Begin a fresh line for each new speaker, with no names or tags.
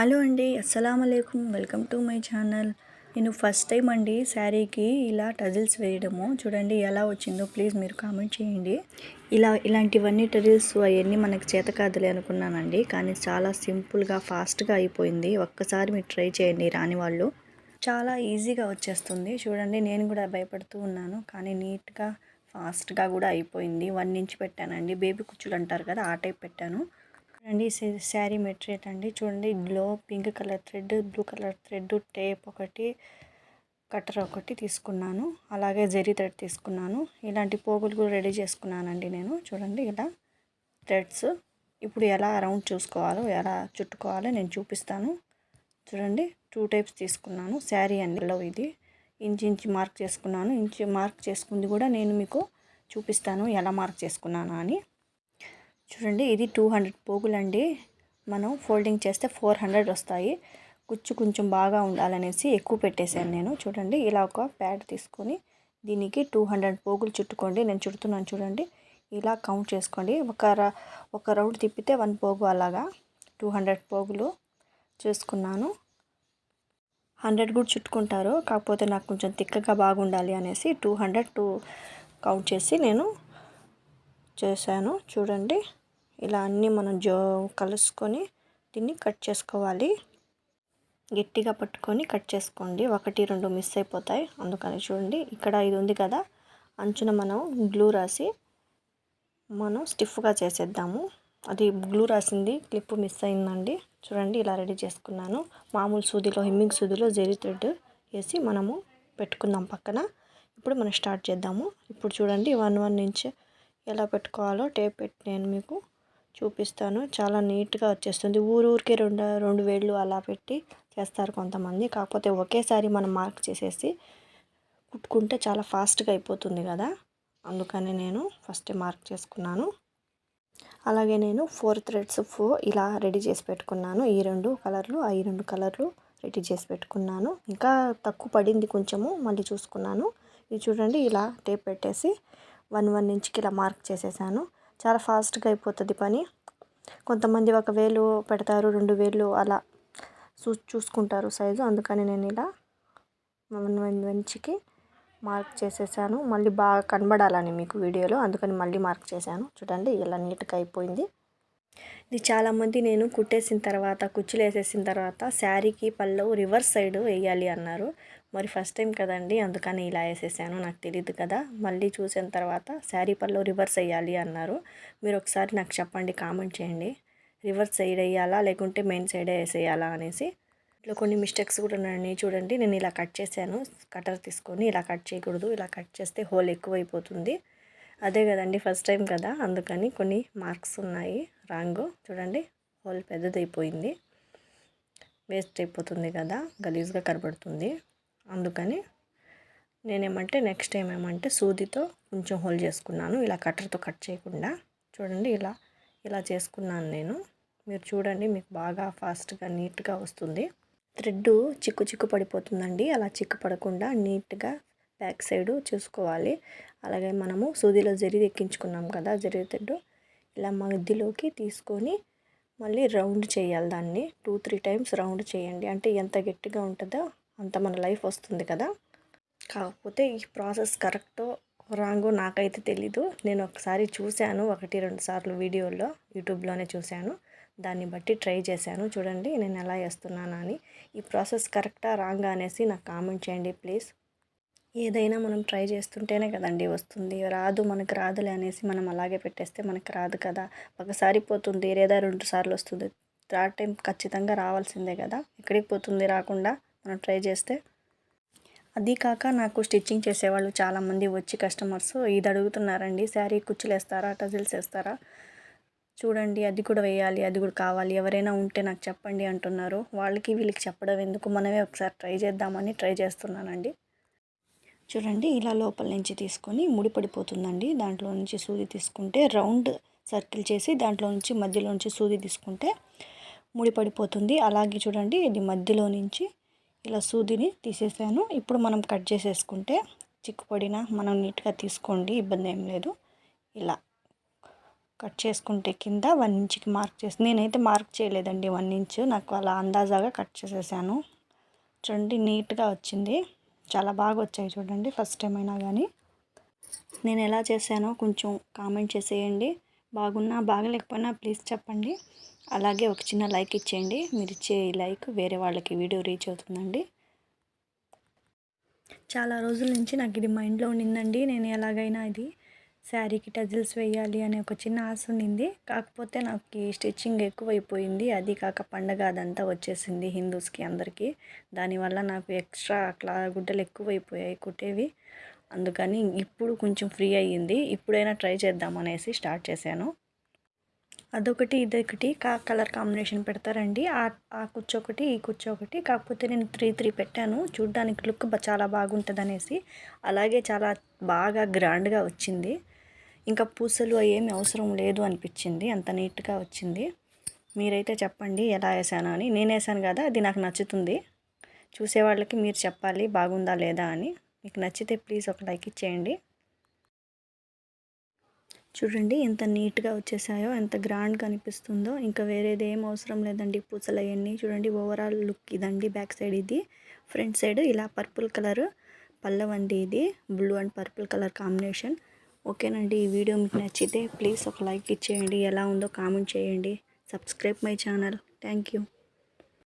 Hello అండి అస్సలం అయికం వెల్కమ్ టు మై ఛానల్. నేను ఫస్ట్ టైం అండి శారీకి ఇలా టజిల్స్ వేయడము. చూడండి ఎలా వచ్చిందో ప్లీజ్ మీరు కామెంట్ చేయండి. ఇలా ఇలాంటివన్నీ టజిల్స్ అవన్నీ మనకి చేత కాదులే అనుకున్నానండి. కానీ చాలా సింపుల్గా ఫాస్ట్గా అయిపోయింది. ఒక్కసారి మీరు ట్రై చేయండి రాని వాళ్ళు. చాలా ఈజీగా వచ్చేస్తుంది. చూడండి నేను కూడా భయపడుతూ ఉన్నాను. కానీ నీట్గా ఫాస్ట్గా కూడా అయిపోయింది. వన్ ఇంచ్ పెట్టానండి. బేబీ కుచ్చులు అంటారు కదా ఆ టైప్ పెట్టాను. అండి. శారీ మెటీరియల్ అండి. చూడండి glow pink colour thread blue colour thread tape ఒకటి కట్టర్ ఒకటి తీసుకున్నాను. అలాగే జరీ థ్రెడ్ తీసుకున్నాను. ఇలాంటి పోగులు కూడా రెడీ చేసుకున్నానండి నేను. చూడండి ఇలా థ్రెడ్స్. ఇప్పుడు ఎలా రౌండ్ చూసుకోవాలో ఎలా చుట్టుకోవాలో నేను చూపిస్తాను. చూడండి టూ టైప్స్ తీసుకున్నాను. శారీ అండిలో ఇది. ఇంచు ఇంచు మార్క్ చేసుకున్నాను. ఇంచు మార్క్ చేసుకుంది కూడా నేను మీకు చూపిస్తాను ఎలా మార్క్ చేసుకున్నాను అని. చూడండి ఇది టూ హండ్రెడ్ పోగులండి. మనం ఫోల్డింగ్ చేస్తే ఫోర్ హండ్రెడ్ వస్తాయి. కుచ్చు కొంచెం బాగా ఉండాలనేసి ఎక్కువ పెట్టేశాను నేను. చూడండి ఇలా ఒక ప్యాడ్ తీసుకొని దీనికి టూ హండ్రెడ్ పోగులు చుట్టుకోండి. నేను చుడుతున్నాను చూడండి. ఇలా కౌంట్ చేసుకోండి. ఒక ఒక రౌండ్ తిప్పితే వన్ పోగు అలాగా. టూ హండ్రెడ్ పోగులు చేసుకున్నాను. హండ్రెడ్ కూడా చుట్టుకుంటారు. కాకపోతే నాకు కొంచెం తిక్కగా బాగుండాలి అనేసి టూ హండ్రెడ్ టూ కౌంట్ చేసి నేను చేశాను. చూడండి. ఇలా అన్నీ మనం జో కలుసుకొని దీన్ని కట్ చేసుకోవాలి. గట్టిగా పట్టుకొని కట్ చేసుకోండి. ఒకటి రెండు మిస్ అయిపోతాయి. అందుకని చూడండి ఇక్కడ ఇది ఉంది కదా అంచున మనం గ్లూ రాసి మనం స్టిఫ్గా చేసేద్దాము. అది గ్లూ రాసింది క్లిప్ మిస్ అయిందండి. చూడండి ఇలా రెడీ చేసుకున్నాను. మామూలు సూదిలో హిమ్మింగ్ సూదిలో జెరీ థ్రెడ్ వేసి మనము పెట్టుకుందాం పక్కన. ఇప్పుడు మనం స్టార్ట్ చేద్దాము. ఇప్పుడు చూడండి వన్ వన్ ఇంచ్ ఎలా పెట్టుకోవాలో టేప్ పెట్టి నేను మీకు చూపిస్తాను. చాలా నీట్గా వచ్చేస్తుంది. ఊరు ఊరికే రెండు రెండు వేళ్ళు అలా పెట్టి చేస్తారు కొంతమంది. కాకపోతే ఒకేసారి మనం మార్క్ చేసేసి కుట్టుకుంటే చాలా ఫాస్ట్గా అయిపోతుంది కదా. అందుకని నేను ఫస్ట్ మార్క్ చేసుకున్నాను. అలాగే నేను ఫోర్ థ్రెడ్స్ ఫో ఇలా రెడీ చేసి పెట్టుకున్నాను. ఈ రెండు కలర్లు ఈ రెండు కలర్లు రెడీ చేసి పెట్టుకున్నాను. ఇంకా తక్కువ పడింది కొంచెము మళ్ళీ చూసుకున్నాను. ఇది చూడండి ఇలా టేప్ పెట్టేసి వన్ వన్ ఇంచ్కి ఇలా మార్క్ చేసేసాను. చాలా ఫాస్ట్గా అయిపోతుంది పని. కొంతమంది ఒక వేలు పెడతారు రెండు వేలు అలా చూ చూసుకుంటారు సైజు. అందుకని నేను ఇలా మంచికి మార్క్ చేసేసాను. మళ్ళీ బాగా కనబడాలని మీకు వీడియోలో. అందుకని మళ్ళీ మార్క్ చేశాను. చూడండి ఇలా నీట్గా అయిపోయింది. ఇది చాలామంది నేను కుట్టేసిన తర్వాత కుచ్చులు వేసేసిన తర్వాత శారీకి పళ్ళు రివర్స్ సైడ్ వేయాలి అన్నారు. మరి ఫస్ట్ టైం కదండి అందుకని ఇలా వేసేసాను. నాకు తెలియదు కదా. మళ్ళీ చూసిన తర్వాత శారీ పళ్ళు రివర్స్ వేయాలి అన్నారు. మీరు ఒకసారి నాకు చెప్పండి కామెంట్ చేయండి. రివర్స్ సైడ్ వేయాలా లేకుంటే మెయిన్ సైడే వేసేయాలా అనేసి. ఇట్లా కొన్ని మిస్టేక్స్ కూడా ఉన్నాయి చూడండి. నేను ఇలా కట్ చేశాను. కటర్ తీసుకొని ఇలా కట్ చేయకూడదు. ఇలా కట్ చేస్తే హోల్ ఎక్కువైపోతుంది. అదే కదండి ఫస్ట్ టైం కదా. అందుకని కొన్ని మార్క్స్ ఉన్నాయి. రాంగ్. చూడండి హోల్ పెద్దదైపోయింది. వేస్ట్ అయిపోతుంది కదా. గలీజ్గా కనబడుతుంది. అందుకని నేనేమంటే నెక్స్ట్ టైం ఏమంటే సూదితో కొంచెం హోల్ చేసుకున్నాను. ఇలా కట్టర్తో కట్ చేయకుండా. చూడండి ఇలా ఇలా చేసుకున్నాను నేను. మీరు చూడండి మీకు బాగా ఫాస్ట్గా నీట్గా వస్తుంది. థ్రెడ్ చిక్కు చిక్కు పడిపోతుందండి. అలా చిక్కు పడకుండా నీట్గా బ్యాక్ సైడ్ చూసుకోవాలి. అలాగే మనము సూదిలో జరి ఎక్కించుకున్నాం కదా జరిగి థ్రెడ్ ఇలా మధ్యలోకి తీసుకొని మళ్ళీ రౌండ్ చేయాలి దాన్ని. టూ త్రీ టైమ్స్ రౌండ్ చేయండి. అంటే ఎంత గట్టిగా ఉంటుందో అంత మన లైఫ్ వస్తుంది కదా. కాకపోతే ఈ ప్రాసెస్ కరెక్టో రాంగో నాకైతే తెలీదు. నేను ఒకసారి చూశాను ఒకటి రెండు సార్లు వీడియోలో యూట్యూబ్లోనే చూశాను. దాన్ని బట్టి ట్రై చేశాను. చూడండి నేను ఎలా వేస్తున్నాను అని. ఈ ప్రాసెస్ కరెక్టా రాంగా అనేసి నాకు కామెంట్ చేయండి ప్లీజ్. ఏదైనా మనం ట్రై చేస్తుంటేనే కదండి వస్తుంది. రాదు మనకు రాదులే అనేసి మనం అలాగే పెట్టేస్తే మనకు రాదు కదా. ఒకసారి పోతుంది లేదా రెండు సార్లు వస్తుంది. థర్డ్ టైం ఖచ్చితంగా రావాల్సిందే కదా. ఎక్కడికి పోతుంది రాకుండా. మనం ట్రై చేస్తే. అది కాక నాకు స్టిచ్చింగ్ చేసేవాళ్ళు చాలామంది వచ్చి కస్టమర్స్ ఇది అడుగుతున్నారండి శారీ కుచ్చులు వేస్తారా టజిల్స్ వేస్తారా? చూడండి అది కూడా వేయాలి అది కూడా కావాలి ఎవరైనా ఉంటే నాకు చెప్పండి అంటున్నారు. వాళ్ళకి వీళ్ళకి చెప్పడం ఎందుకు? మనమే ఒకసారి ట్రై చేద్దామని ట్రై చేస్తున్నానండి. చూడండి ఇలా లోపల నుంచి తీసుకొని ముడిపడిపోతుందండి దాంట్లో నుంచి సూది తీసుకుంటే రౌండ్ సర్కిల్ చేసి దాంట్లో నుంచి మధ్యలో నుంచి సూది తీసుకుంటే ముడిపడిపోతుంది అలాగే చూడండి ఇది మధ్యలో నుంచి ఇలా సూదిని తీసేసాను. ఇప్పుడు మనం కట్ చేసేసుకుంటే చిక్కుపడిన మనం నీట్గా తీసుకోండి ఇబ్బంది ఏం లేదు. ఇలా కట్ చేసుకుంటే కింద వన్ ఇంచ్కి మార్క్ చేసి నేనైతే మార్క్ చేయలేదండి వన్ ఇంచ్ నాకు అలా అందాజాగా కట్ చేసేసాను. చూడండి నీట్గా వచ్చింది. చాలా బాగా వచ్చాయి చూడండి ఫస్ట్ టైం అయినా కానీ నేను ఎలా చేశానో కొంచెం కామెంట్ చేసేయండి. బాగున్నా బాగలేకపోయినా ప్లీజ్ చెప్పండి. అలాగే ఒక చిన్న లైక్ ఇచ్చేయండి. మీరు ఇచ్చే ఈ లైక్ వేరే వాళ్ళకి వీడియో రీచ్ అవుతుందండి. చాలా రోజుల నుంచి నాకు ఇది మైండ్లో ఉండిందండి. నేను ఎలాగైనా ఇది శారీకి టజిల్స్ వేయాలి అనే ఒక చిన్న ఆశ ఉండింది. కాకపోతే నాకు ఈ స్టిచ్చింగ్ ఎక్కువైపోయింది. అది కాక పండగ అదంతా వచ్చేసింది హిందూస్కి అందరికీ. దానివల్ల నాకు ఎక్స్ట్రా క్లా గుడ్డలు ఎక్కువైపోయాయి కుట్టేవి. అందుకని ఇప్పుడు కొంచెం ఫ్రీ అయ్యింది. ఇప్పుడైనా ట్రై చేద్దాం అనేసి స్టార్ట్ చేశాను. అదొకటి ఇదొకటి కా కలర్ కాంబినేషన్ పెడతారండి. ఆ ఆ కుచ్చు ఒకటి ఈ కుచ్చు ఒకటి. కాకపోతే నేను త్రీ త్రీ పెట్టాను. చూడ్డానికి లుక్ చాలా బాగుంటుంది అనేసి అలాగే చాలా బాగా గ్రాండ్గా వచ్చింది. ఇంకా పూసలు అవి ఏమి అవసరం లేదు అనిపించింది. అంత నీట్గా వచ్చింది. మీరైతే చెప్పండి ఎలా వేసాను అని. నేను వేసాను కదా అది నాకు నచ్చుతుంది. చూసే వాళ్ళకి మీరు చెప్పాలి బాగుందా లేదా అని. మీకు నచ్చితే ప్లీజ్ ఒక లైక్ ఇచ్చేయండి. చూడండి ఎంత నీట్గా వచ్చేసాయో ఎంత గ్రాండ్గా అనిపిస్తుందో ఇంకా వేరేది ఏం అవసరం లేదండి పూసలు అవన్నీ చూడండి ఓవరాల్ లుక్ ఇదండి బ్యాక్ సైడ్ ఇది. ఫ్రంట్ సైడ్ ఇలా పర్పుల్ కలర్ పల్లవండి ఇది blue and purple colour combination. ఓకేనండి ఈ వీడియో మీకు నచ్చితే ప్లీజ్ ఒక లైక్ ఇచ్చేయండి. ఎలా ఉందో కామెంట్ చేయండి. Subscribe my channel. Thank you